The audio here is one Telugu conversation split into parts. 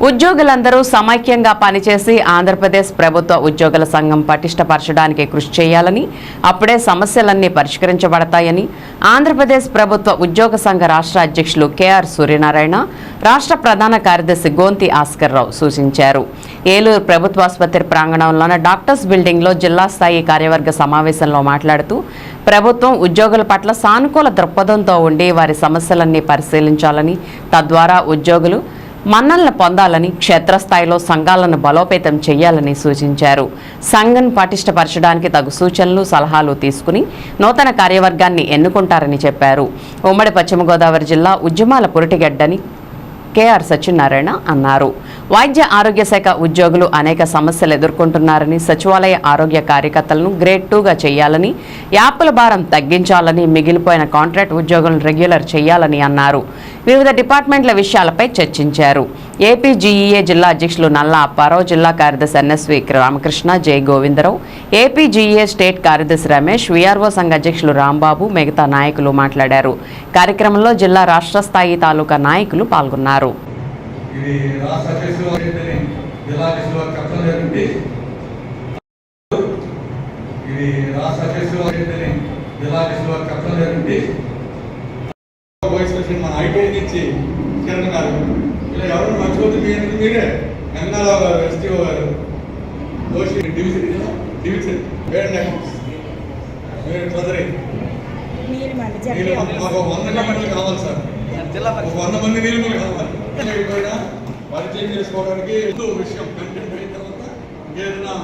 ఉద్యోగులందరూ సమైక్యంగా పనిచేసి ఆంధ్రప్రదేశ్ ప్రభుత్వ ఉద్యోగుల సంఘం పటిష్టపరచడానికి కృషి చేయాలని అప్పుడే సమస్యలన్నీ పరిష్కరించబడతాయని ఆంధ్రప్రదేశ్ ప్రభుత్వ ఉద్యోగ సంఘ రాష్ట్ర అధ్యక్షులు కెఆర్ సూర్యనారాయణ రాష్ట్ర ప్రధాన కార్యదర్శి గోంతి ఆస్కర్ రావు సూచించారు. ఏలూరు ప్రభుత్వ ఆసుపత్రి ప్రాంగణంలోని డాక్టర్స్ బిల్డింగ్లో జిల్లా స్థాయి కార్యవర్గ సమావేశంలో మాట్లాడుతూ ప్రభుత్వం ఉద్యోగుల పట్ల సానుకూల దృక్పథంతో ఉండి వారి సమస్యలన్నీ పరిశీలించాలని తద్వారా ఉద్యోగులు మన్నలను పొందాలని క్షేత్రస్థాయిలో సంఘాలను బలోపేతం చేయాలని సూచించారు. సంఘం పటిష్టపరచడానికి తగు సూచనలు సలహాలు తీసుకుని నూతన కార్యవర్గాన్ని ఎన్నుకుంటారని చెప్పారు. ఉమ్మడి పశ్చిమ గోదావరి జిల్లా ఉద్యమాల పురిటిగడ్డని కేఆర్ సత్యనారాయణ అన్నారు. వైద్య ఆరోగ్య శాఖ ఉద్యోగులు అనేక సమస్యలు ఎదుర్కొంటున్నారని సచివాలయ ఆరోగ్య కార్యకర్తలను గ్రేడ్ టూగా చేయాలని యాప్ల భారం తగ్గించాలని మిగిలిపోయిన కాంట్రాక్ట్ ఉద్యోగులను రెగ్యులర్ చేయాలని అన్నారు. వివిధ డిపార్ట్మెంట్ల విషయాలపై చర్చించారు. ఏపీజీఈఏ జిల్లా అధ్యక్షులు నల్లా అప్పారావు జిల్లా కార్యదర్శి ఎన్ఎస్వి రామకృష్ణ జై గోవిందరావు ఏపీజీఈఏ స్టేట్ కార్యదర్శి రమేష్ విఆర్ఓ సంఘ అధ్యక్షులు రాంబాబు మిగతా నాయకులు మాట్లాడారు. కార్యక్రమంలో జిల్లా రాష్ట్ర స్థాయి తాలూకా నాయకులు పాల్గొన్నారు. జిల్లా ఎవరు మర్చిపోతే మీ ఎందుకు మీరే గంగారావు గారు ఎస్టీఓ గారు దోషి డివిజన్ డివిజన్ వేడండి మీరు ట్రెజరీ మీరు మళ్ళీ మీరు చెప్పండి మాకు వంద నియమాలు కావాలి సార్ ఒక వంద మంది నియమాలు కావాలి లేకపోయినా పరిచయం చేసుకోవడానికి ఎంతో విషయం కంటెంట్ అయిన తర్వాత ఇంకేదైనా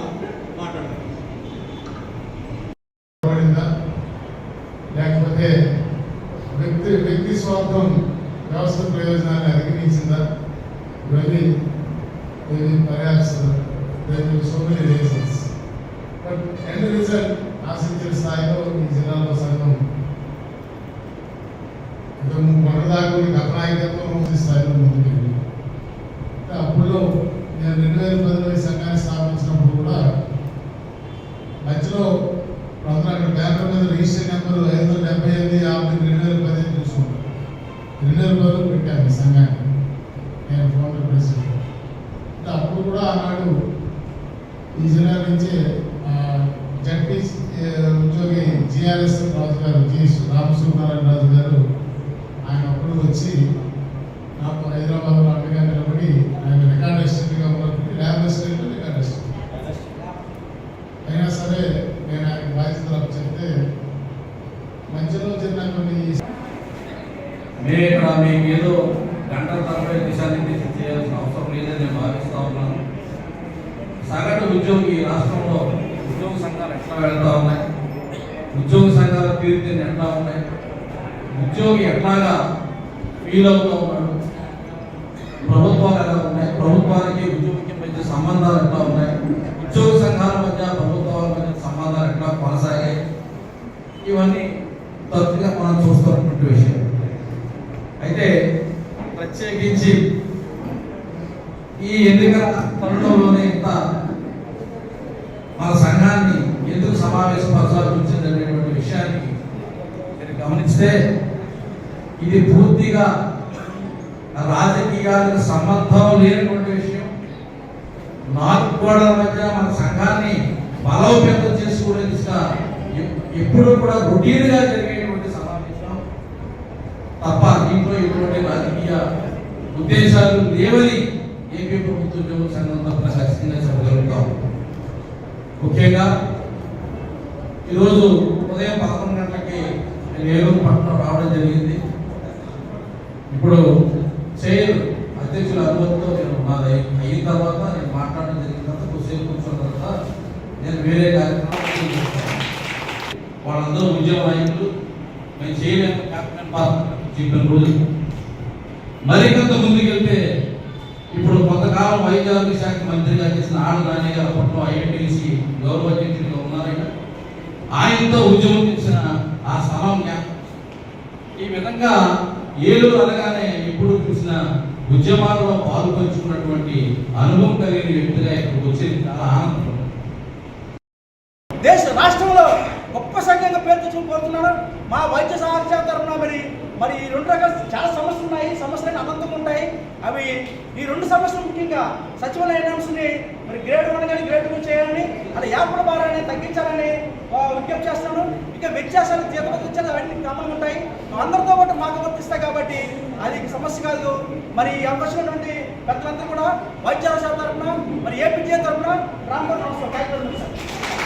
ఇవన్నీ ఇది పర్యాప్తుంది so many reasons but end result ఆశించిన స్థాయిలో ఈ జిల్లాలో సంఘం ఇంకా మొన్నదాకా గత నాయకత్వం ముందు స్థాయిలో ముందుకెళ్ళి అప్పుడు నేను రెండు వేల పదిలో ఈ సంఘాన్ని స్థాపించినప్పుడు కూడా మధ్యలో అందరూ అక్కడ బ్యాంకుల మీద రిజిస్టర్ నెంబర్ ఐదు వందల డెబ్బై ఎనిమిది యాభై రెండు వేల పదిహేను చూసుకుంటాం రెండు వేల పదిలో పెట్టాను ఈ సంఘాన్ని. నేను అప్పుడు కూడా ఆనాడు ఈ జిల్లా నుంచి జడ్పీ ఉద్యోగి జిఆర్ఎస్ రాజు గారు జి రామసుబ్బారాయణ రాజు గారు ఆయన అప్పుడు వచ్చి నాకు హైదరాబాద్లో అండగా నిలబడి ఆయన రికార్డ్ అసిస్టెంట్గా ఉన్నప్పుడు ల్యాబ్ అసిస్టెంట్ రికార్డ్ అసిస్టెంట్ అయినా సరే నేను ఆయన బాధ్యత చెప్తే మధ్యలో చిన్న కొన్ని మేము మీకు ఏదో గంటల తరబడి దిశానిర్దేశం చేయాల్సిన అవసరం లేదని నేను భావిస్తా ఉన్నాను సగటు ఉద్యోగి రాష్ట్రంలో ఉద్యోగ సంఘాలు ఎట్లా వెళ్తా ఉన్నాయి? ఉద్యోగ సంఘాల తీరుతెన్ను ఎట్లా ఉన్నాయి? ఉద్యోగి ఎట్లాగా ఫీల్ అవుతూ ఉన్నాడు? ప్రభుత్వాలు ఎలా ఉన్నాయి? ప్రభుత్వానికి ఉద్యోగికి మధ్య సంబంధాలు ఎట్లా ఉన్నాయి? ఉద్యోగ సంఘాల మధ్య ప్రభుత్వాల మధ్య సంబంధాలు ఎట్లా కొనసాగాయి? ఇవన్నీ తరచుగా మనం చూస్తున్నటువంటి విషయం. ఈ ఎన్నికల తరుణంలోనే ఇంత మన సంఘాన్ని ఎందుకు సమావేశపరచాల్సింది అనేటువంటి విషయాన్ని మీరు గమనిస్తే ఇది పూర్తిగా రాజకీయాలకు సంబంధం లేనటువంటి విషయం. నాలుగు గోడల మధ్య మన సంఘాన్ని బలోపేతం చేసుకునే దిశగా ఎప్పుడు ఎప్పుడూ కూడా రొటీన్గా జరిగేటువంటి సమావేశం. తప్ప దీంట్లో ఎటువంటి రాజకీయ ఉద్దేశాలు లేవని ఏపీ సంఘం తరఫున ఖచ్చితంగా చెప్పగలుగుతాం ముఖ్యంగా ఈరోజు ఉదయం పదకొండు గంటలకి నేను ఏలూరు పట్టణం రావడం జరిగింది. ఇప్పుడు చైర్ అధ్యక్షుల అనుమతితో నేను నాది అయిన తర్వాత నేను మాట్లాడడం జరిగిన తర్వాత కొద్దిసేపు కూర్చున్న తర్వాత నేను వేరే కార్యక్రమం వాళ్ళందరూ ఉద్యోగ నాయకులు. మేము చేయలేము క్యాప్టెన్ పాత్ర చెప్పిన రోజు మరికొంత ముందుకెళ్తే ఇప్పుడు కొంతకాలం వైద్య ఆరోగ్య శాఖ మంత్రిగా చేసిన ఆడ నాని గారు అప్పట్లో ఐఎన్టీసీ గౌరవ అధ్యక్షుడిగా ఉన్నారాయన ఆయనతో ఉద్యమం చేసిన ఆ స్థలం ఈ విధంగా ఏలూరు అనగానే ఎప్పుడు చూసిన ఉద్యమాల్లో పాలు పంచుకున్నటువంటి అనుభవం కలిగిన వ్యక్తిగా ఇక్కడికి వచ్చేది చాలా ఆనందం. దేశ రాష్ట్రంలో గొప్ప సంఘంగా పేరు తెచ్చుకోబోతున్నాను మా వైద్య సహాయ తరఫున మరి మరి ఈ రెండు రకాల చాలా సమస్యలు ఉన్నాయి. సమస్యలు అనంతంగా ఉంటాయి. అవి ఈ రెండు సమస్యలు ముఖ్యంగా సచివాలయ ఎగ్జామ్స్ని మరి గ్రేడ్ వన్ కానీ గ్రేడ్ టూ చేయాలని అలా యాపడ భారాన్ని తగ్గించాలని విజ్ఞప్తి చేస్తున్నాను ఇక వ్యత్యాసాలు జీత అవన్నీ కామన్ ఉంటాయి. అందరితో పాటు మాకు వర్తిస్తాయి కాబట్టి అది సమస్య కాదు. మరి ఈ అవకాశం ఉన్నటువంటి పెద్దలందరూ కూడా వైద్యాల శాఖ తరఫున మరి ఏపీజే తరఫున రామగౌడ్ నమస్కారం.